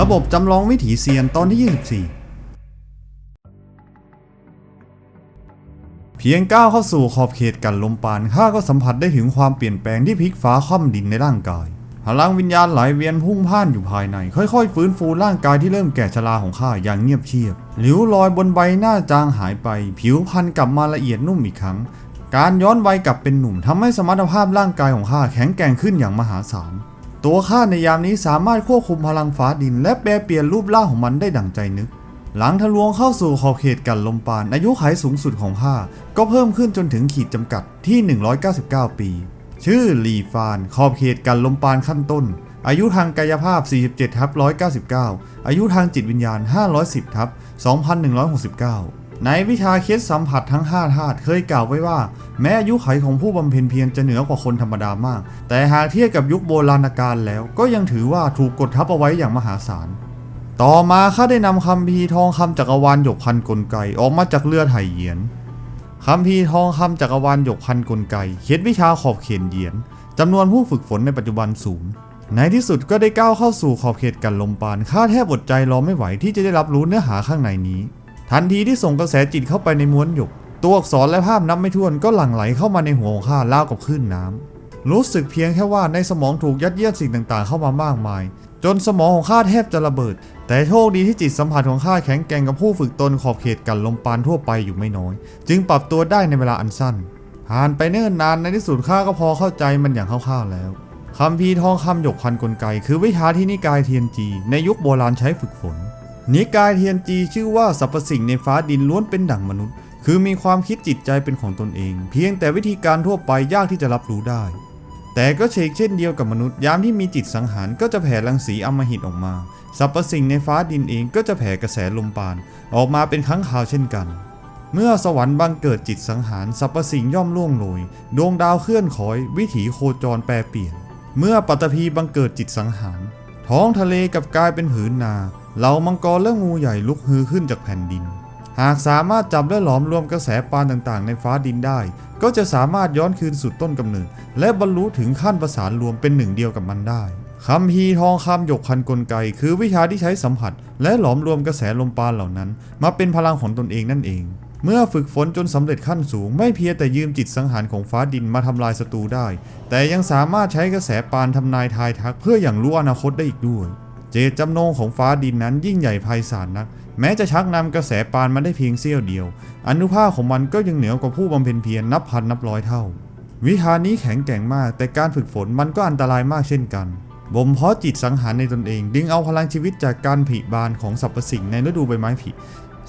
ระบบจำลองวิถีเซียนตอนที่ 24 เพียงก้าวเข้าสู่ขอบเขตกันลมปานข้าก็สัมผัสได้ถึงความเปลี่ยนแปลงที่พลิกฟ้าคว่ำดินในร่างกายพลังวิญญาณไหลเวียนพุ่งพ่านอยู่ภายใน ค่อยๆ ฟื้นฟูร่างกายที่เริ่มแก่ชราของข้าอย่างเงียบเชียบหลิวรอยบนใบหน้าจางหายไป ผิวพรรณกลับมาละเอียดนุ่มอีกครั้ง การย้อนวัยกลับเป็นหนุ่มทำให้สมรรถภาพร่างกายของข้าแข็งแกร่งขึ้นอย่างมหาศาล ตัวข้าในยามนี้สามารถควบคุมพลังฟ้าดิน และแปลเปลี่ยนรูปร่างของมันได้ดั่งใจนึก หลังทะลวงเข้าสู่ขอบเขตกันลมปาน อายุขัยสูงสุดของข้าก็เพิ่มขึ้นจนถึงขีดจำกัดที่ 199 ปี ชื่อลีฟาน ขอบเขตกันลมปานขั้นต้น อายุทางกายภาพ 47ทับ199 อายุทางจิตวิญญาณ 510ทับ2169 ในวิชาเคสสัมผัสทั้ง5ธาตุเคยกล่าวไว้ว่า แม้อายุไขของผู้บำเพ็ญเพียรจะเหนือกว่าคนธรรมดามาก แต่หากเทียบกับยุคโบราณกาลแล้ว ก็ยังถือว่าถูกกดทับเอาไว้อย่างมหาศาล ต่อมาข้าได้นำคำพีทองคำจักรวาลหยกพันกลไกออกมาจากเลือดไหเหยียนคำพีทองคำจักรวาลหยกพันกลไกเขียนวิชาขอบเขตเหยียนจำนวนผู้ฝึกฝนในปัจจุบันสูงในที่สุดก็ได้ก้าวเข้าสู่ขอบเขตกันลมปานข้าแทบอดใจรอไม่ไหวที่จะได้รับรู้เนื้อหาข้างในนี้ ทันทีที่ส่งกระแสจิตเข้าไปในม้วนหยก ตัวอักษรและภาพนับไม่ถ้วนก็หลั่งไหลเข้ามาในหัวของข้ารากับคลื่นน้ำรู้สึกเพียงแค่ว่าในสมองถูกยัดเยียดสิ่งต่างๆ เข้ามามากมาย จนสมองของข้าแทบจะระเบิด แต่โชคดีที่จิตสัมผัสของข้าแข็งแกร่งกับผู้ฝึกตนขอบเขตกันลมปานทั่วไปอยู่ไม่น้อย จึงปรับตัวได้ในเวลาอันสั้นผ่านไปเนิ่นนานในที่สุดข้าก็พอเข้าใจมันอย่างคร่าวๆแล้วคำพีทองคำหยกพันกลไก คือวิชาที่นิกายเทียนจี ในยุคโบราณใช้ฝึกฝน นิกายเทียนจีชื่อว่าสรรพสิ่งในฟ้าดินล้วนเป็นดั่งมนุษย์ คือมีความคิดจิตใจเป็นของตนเอง เพียงแต่วิธีการทั่วไปยากที่จะรับรู้ได้ แต่ก็เชกเช่นเดียวกับมนุษย์ยามที่มีจิตสังหารก็จะแผ่รังสีอมหิตออกมาสรรพสิ่งในฟ้าดินเองก็จะแผ่กระแสลมปาน ออกมาเป็นครั้งคราวเช่นกัน เมื่อสวรรค์บังเกิดจิตสังหารสรรพสิ่งย่อมล่วงโรยดวงดาวเคลื่อนคอย วิถีโคจรแปรเปลี่ยน เมื่อปัตภีบังเกิดจิตสังหาร ท้องทะเลกับกลายเป็นผืนนา เหล่ามังกรและงูใหญ่ลุกฮือขึ้นจากแผ่นดิน หากสามารถจับและหลอมรวมกระแสปานต่างๆ ในฟ้าดินได้ ก็จะสามารถย้อนคืนสู่ต้นกำเนิด และบรรลุถึงขั้นประสานรวมเป็นหนึ่งเดียวกับมันได้คำพีทองคำหยกพันกลไก คือวิชาที่ใช้สัมผัส และหลอมรวมกระแสลมปานเหล่านั้น มาเป็นพลังของตนเองนั่นเอง เมื่อฝึกฝนจนสำเร็จขั้นสูง ไม่เพียงแต่ยืมจิตสังหารของฟ้าดินมาทำลายศัตรูได้ แต่ยังสามารถใช้กระแสปานทำนายทายทักเพื่ออย่างรู้อนาคตได้อีกด้วย เจตจำนงของฟ้าดินนั้นยิ่งใหญ่ไพศาลนัก แม้จะชักนำกระแสปานมาได้เพียงเสี้ยวเดียว อนุภาคของมันก็ยังเหนือกว่าผู้บำเพ็ญเพียรนับพันนับร้อยเท่า วิชานี้แข็งแกร่งมาก แต่การฝึกฝนมันก็อันตรายมากเช่นกันบ่มเพาะจิตสังหารในตนเอง ดึงเอาพลังชีวิตจากการผลิบานของสรรพสิ่งในฤดูใบไม้ผลิ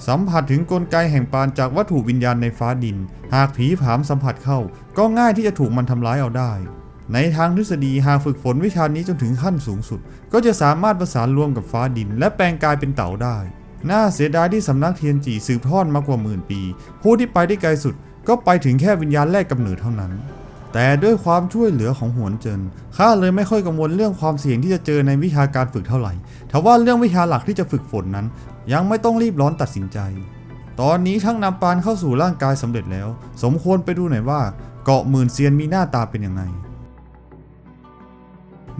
สัมผัสถึงกลไกแห่งปานจากวัตถุวิญญาณในฟ้าดิน หากผีผามสัมผัสเข้า ก็ง่ายที่จะถูกมันทำร้ายเอาได้ ในทางทฤษฎีหากฝึกฝนวิชานี้จนถึงขั้นสูงสุด ก็จะสามารถประสานรวมกับฟ้าดิน และแปลงกายเป็นเต่าได้ น่าเสียดายที่สำนักเทียนจีสืบทอดมากว่าหมื่นปี ผู้ที่ไปได้ไกลสุด ก็ไปถึงแค่วิญญาณแรกกำเนิดเท่านั้น แต่ด้วยความช่วยเหลือของหวนเจินข้าเลยไม่ค่อยกังวลเรื่องความเสี่ยงที่จะเจอในวิชาการฝึกเท่าไหร่ทว่าเรื่องวิชาหลักที่จะฝึกฝนนั้น ยังไม่ต้องรีบร้อนตัดสินใจ ตอนนี้ช่างนำปานเข้าสู่ร่างกายสำเร็จแล้ว สมควรไปดูหน่อยว่า เกาะหมื่นเซียนมีหน้าตาเป็นยังไง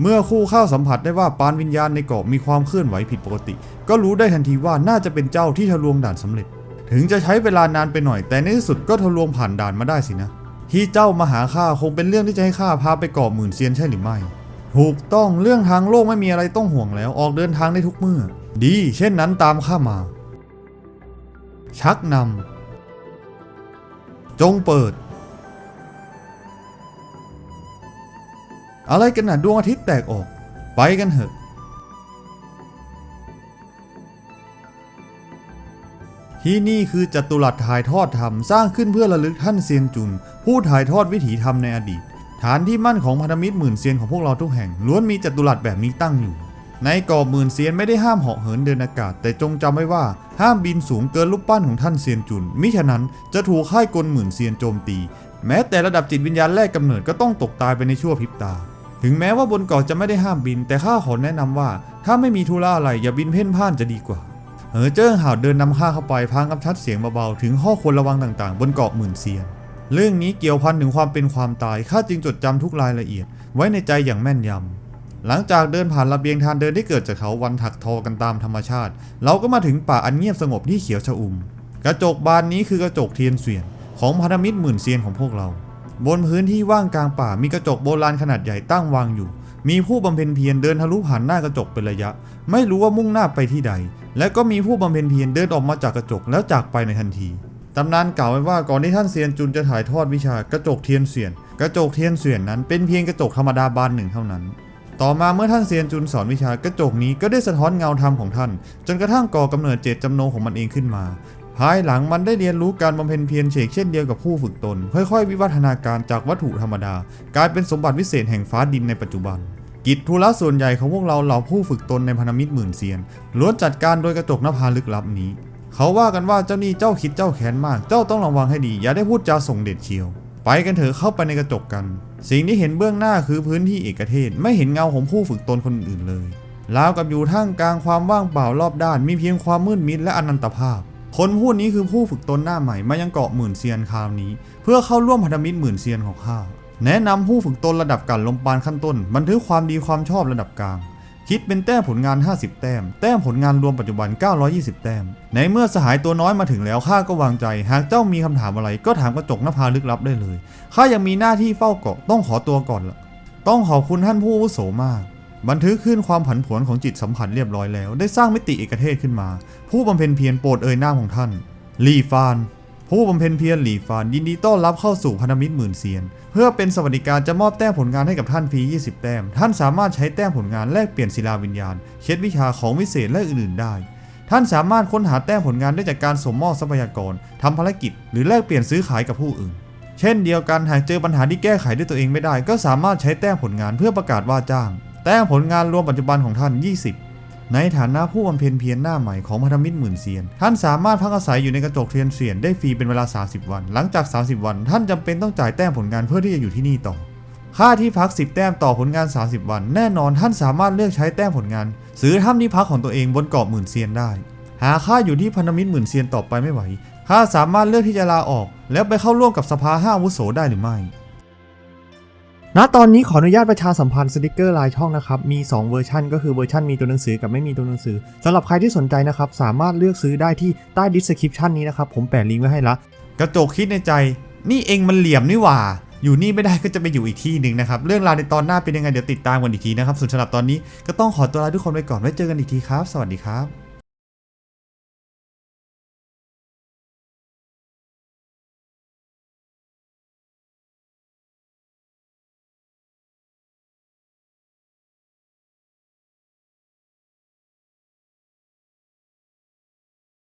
เมื่อคู่เข้าสัมผัสได้ว่าปานวิญญาณในเกาะมีความเคลื่อนไหวผิดปกติ ก็รู้ได้ทันทีว่าน่าจะเป็นเจ้าที่ทะลวงด่านสำเร็จ ถึงจะใช้เวลานานไปหน่อย แต่ในที่สุดก็ทะลวงผ่านด่านมาได้สินะ ที่เจ้ามาหาข้าคงเป็นเรื่องที่จะให้ข้าพาไปเกาะหมื่นเซียนใช่หรือไม่ ถูกต้องเรื่องทางโลกไม่มีอะไรต้องห่วงแล้วออกเดินทางได้ทุกเมื่อ ดี เช่นนั้นตามข้ามา ชักนำจงเปิด อะไรกันนะดวงอาทิตย์แตกออก ไปกันเถอะ ที่นี่คือจัตุรัสถ่ายทอดธรรม สร้างขึ้นเพื่อระลึกท่านเซียนจุน ผู้ถ่ายทอดวิถีธรรมในอดีต ฐานที่มั่นของพันธมิตรหมื่นเซียนของพวกเราทุกแห่งล้วนมีจัตุรัสแบบนี้ตั้งอยู่ ในเกาะหมื่นเซียนไม่ได้ห้ามเหาะเหินเดินอากาศ แต่จงจำไว้ว่าห้ามบินสูงเกินรูปปั้นของท่านเซียนจุน มิฉะนั้นจะถูกค่ายกลหมื่นเซียนโจมตี แม้แต่ระดับจิตวิญญาณแรกกำเนิดก็ต้องตกตายไปในชั่วพริบตา ถึงแม้ว่าบนเกาะจะไม่ได้ห้ามบิน แต่ข้าขอแนะนำว่า ถ้าไม่มีธุระอะไรอย่าบินเพ่นพ่านจะดีกว่าเออเจิ้งห่าวเดินนำข้าเข้าไปพางกำชัดเสียงเบาๆถึงข้อควรระวังต่างๆ บนเกาะหมื่นเซียน เรื่องนี้เกี่ยวพันถึงความเป็นความตายข้าจึงจดจำทุกรายละเอียด ไว้ในใจอย่างแม่นยำหลังจากเดินผ่านระเบียงทางเดินที่เกิดจากเขาวันถักทอกันตามธรรมชาติ เราก็มาถึงป่าอันเงียบสงบที่เขียวชอุ่ม กระจกบานนี้คือกระจกเทียนเสวียนของพันธมิตรหมื่นเซียนของพวกเรา บนพื้นที่ว่างกลางป่ามีกระจกโบราณขนาดใหญ่ตั้งวางอยู่ มีผู้บำเพ็ญเพียรเดินทะลุผ่านหน้ากระจกเป็นระยะ ไม่รู้ว่ามุ่งหน้าไปที่ใด และก็มีผู้บำเพ็ญเพียรเดินออกมาจากกระจกแล้วจากไปในทันทีตำนานกล่าวไว้ว่าก่อนที่ท่านเซียนจุนจะถ่ายทอดวิชากระจกเทียนเสวียน กระจกเทียนเสวียนนั้นเป็นเพียงกระจกธรรมดาบานหนึ่งเท่านั้น ต่อมาเมื่อท่านเซียนจุนสอนวิชากระจกนี้ก็ได้สะท้อนเงาธรรมของท่าน จนกระทั่งก่อกำเนิดเจตจำนงของมันเองขึ้นมา ภายหลังมันได้เรียนรู้การบำเพ็ญเพียรเฉกเช่นเดียวกับผู้ฝึกตน ค่อยๆ วิวัฒนาการจากวัตถุธรรมดา กลายเป็นสมบัติวิเศษแห่งฟ้าดินในปัจจุบัน กิจธุระส่วนใหญ่ของพวกเราเหล่าผู้ฝึกตนในพันธมิตรหมื่นเซียนล้วนจัดการโดยกระจกนภาลึกลับนี้ เขาว่ากันว่าเจ้านี่เจ้าคิดเจ้าแค้นมาก เจ้าต้องระวังให้ดี อย่าได้พูดจาส่งเด็ดเชียว ไปกันเถอะเข้าไปในกระจกกัน สิ่งที่เห็นเบื้องหน้าคือพื้นที่เอกเทศ ไม่เห็นเงาของผู้ฝึกตนคนอื่นเลยราวกับอยู่ท่ามกลางความว่างเปล่ารอบด้านมีเพียงความมืดมิดและอนันตภาพ คนผู้นี้คือผู้ฝึกตนหน้าใหม่มายังเกาะหมื่นเซียนคราวนี้ เพื่อเข้าร่วมพันธมิตรหมื่นเซียนของข้าแนะนำผู้ฝึกตนระดับกันลมปานขั้นต้น บันทึกความดีความชอบระดับกลาง คิดเป็นแต้มผลงาน 50 แต้ม แต้มผลงานรวมปัจจุบัน 920 แต้ม ในเมื่อสหายตัวน้อยมาถึงแล้วข้าก็วางใจ หากเจ้ามีคำถามอะไร ก็ถามกระจกนภาลึกลับได้เลยข้ายังมีหน้าที่เฝ้าเกาะต้องขอตัวก่อนละต้องขอบคุณท่านผู้อาวุโสมาก บันทึกขึ้นความผันผวนของจิตสัมผัสเรียบร้อยแล้ว ได้สร้างมิติเอกเทศขึ้นมา ผู้บำเพ็ญเพียรโปรดเอ่ยหน้าของท่านลีฟาน ผู้บำเพ็ญเพียรหลีฟาน ยินดีต้อนรับเข้าสู่พันธมิตรหมื่นเซียน เพื่อเป็นสวัสดิการจะมอบแต้มผลงานให้กับท่านฟรี20 แต้ม ท่านสามารถใช้แต้มผลงานแลกเปลี่ยนศิลาวิญญาณเคล็ดวิชาของวิเศษและอื่นๆ ได้ ท่านสามารถค้นหาแต้มผลงานได้จากการสมมอบทรัพยากรทำภารกิจ หรือแลกเปลี่ยนซื้อขายกับผู้อื่น เช่นเดียวกันหากเจอปัญหาที่แก้ไขด้วยตัวเองไม่ได้ ก็สามารถใช้แต้มผลงานเพื่อประกาศว่าจ้าง แต้มผลงานรวมปัจจุบันของท่าน 20 ในฐานะผู้บำเพ็ญเพียรหน้าใหม่ของพันธมิตรหมื่นเซียน ท่านสามารถพักอาศัยอยู่ในกระจกเทียนเสียนได้ฟรีเป็นเวลา 30 วัน หลังจาก 30 วัน ท่านจำเป็นต้องจ่ายแต้มผลงานเพื่อที่จะอยู่ที่นี่ต่อ ค่าที่พัก 10 แต้มต่อผลงาน 30 วัน แน่นอนท่านสามารถเลือกใช้แต้มผลงาน ซื้อถ้ำที่พักของตัวเองบนเกาะหมื่นเซียนได้ หากข้าอยู่ที่พันธมิตรหมื่นเซียนต่อไปไม่ไหวข้าสามารถเลือกที่จะลาออก แล้วไปเข้าร่วมกับสภาห้าอาวุโสได้หรือไม่ ณตอนนี้ขออนุญาตประชาสัมพันธ์สติกเกอร์ลายช่องนะครับ มี 2 เวอร์ชันก็คือเวอร์ชันมีตัวหนังสือกับไม่มีตัวหนังสือสำหรับใครที่สนใจนะครับ สามารถเลือกซื้อได้ที่ใต้ดิสคริปชันนี้นะครับ ผมแปะลิงก์ไว้ให้ละ กระจกคิดในใจ นี่เองมันเหลี่ยมนี่หว่า อยู่นี่ไม่ได้ก็จะไปอยู่อีกที่หนึ่งนะครับ เรื่องราวในตอนหน้าเป็นยังไงเดี๋ยวติดตามกันอีกทีนะครับส่วนสำหรับตอนนี้ก็ต้องขอตัวลาทุกคนไปก่อนไว้เจอกันอีกทีครับ สวัสดีครับ